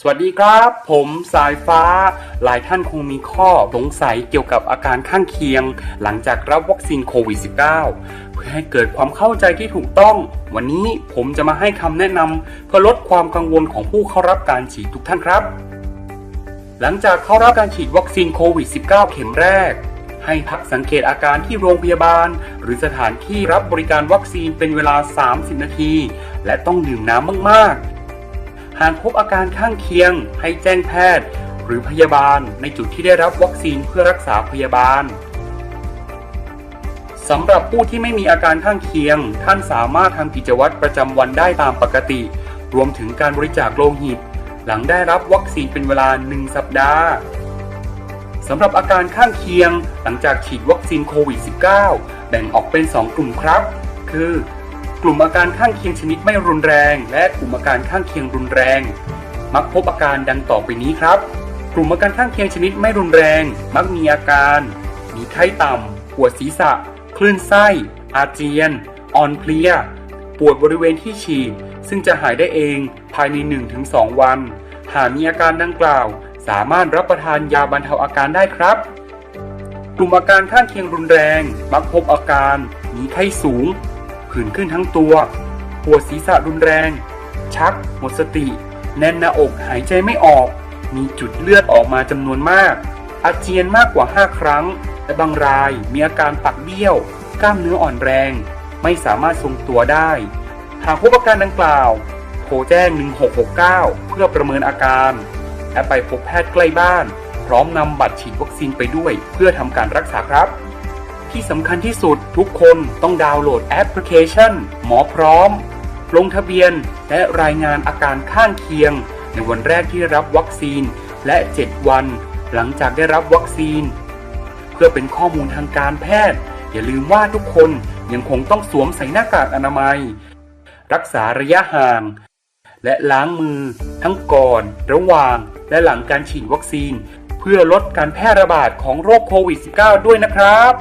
สวัสดีครับ ผมสายฟ้า หลายท่านคงมีข้อสงสัยเกี่ยวกับอาการข้างเคียง หลังจากรับวัคซีนโควิด -19 เพื่อให้เกิดความเข้าใจที่ถูกต้อง วันนี้ผมจะมาให้คำแนะนำเพื่อลดความกังวลของผู้เข้ารับการฉีดทุกท่านครับ หลังจากเข้ารับการฉีดวัคซีนโควิด -19 เข็มแรก ให้พักสังเกตอาการที่โรงพยาบาล หรือสถานที่รับบริการวัคซีนเป็นเวลา 30 นาที และต้องดื่มน้ำมากๆ หากพบอาการข้างเคียง ให้แจ้งแพทย์ หรือพยาบาลในจุดที่ได้รับวัคซีนเพื่อรักษาพยาบาลสำหรับผู้ที่ไม่มีอาการข้างเคียง ท่านสามารถทำกิจวัตรประจำวันได้ตามปกติ รวมถึงการบริจาคโลหิต หลังได้รับวัคซีนเป็นเวลา 1 สัปดาห์สำหรับอาการข้างเคียง หลังจากฉีดวัคซีนโควิด -19 แบ่งออกเป็น 2 กลุ่มครับ คือ กลุ่มอาการข้างเคียงชนิดไม่รุนแรง และกลุ่มอาการข้างเคียงรุนแรง มักพบอาการดังต่อไปนี้ครับ กลุ่มอาการข้างเคียงชนิดไม่รุนแรง มักมีอาการ มีไข้ต่ำปวดศีรษะ คลื่นไส้ อาเจียน อ่อนเพลีย ปวดบริเวณที่ฉีด ซึ่งจะหายได้เองภายใน 1-2 วัน หากมีอาการดังกล่าว สามารถรับประทานยาบรรเทาอาการได้ครับ กลุ่มอาการข้างเคียงรุนแรง มักพบอาการ มีไข้สูง ผื่นขึ้นทั้งตัว ปวดศีรษะรุนแรง ชัก หมดสติ แน่นหน้าอกหายใจไม่ออก มีจุดเลือดออกมาจำนวนมาก อาเจียนมากกว่า 5 ครั้ง และบางรายมีอาการปักเบี้ยว กล้ามเนื้ออ่อนแรง ไม่สามารถทรงตัวได้ หากพบอาการดังกล่าว โทรแจ้ง 1669 เพื่อประเมินอาการ และไปพบแพทย์ใกล้บ้าน พร้อมนำบัตรฉีดวัคซีนไปด้วย เพื่อทำการรักษาครับ ที่สำคัญที่สุดทุกคนต้องดาวน์โหลดแอปพลิเคชัน หมอพร้อม ลงทะเบียนและรายงานอาการข้างเคียง ในวันแรกที่รับวัคซีนและ 7 วัน หลังจากได้รับวัคซีน เพื่อเป็นข้อมูลทางการแพทย์ อย่าลืมว่าทุกคนยังคงต้องสวมใส่หน้ากากอนามัย รักษาระยะห่าง และล้างมือ ทั้งก่อน ระหว่าง และหลังการฉีดวัคซีน เพื่อลดการแพร่ระบาดของโรคโควิด -19 ด้วยนะครับ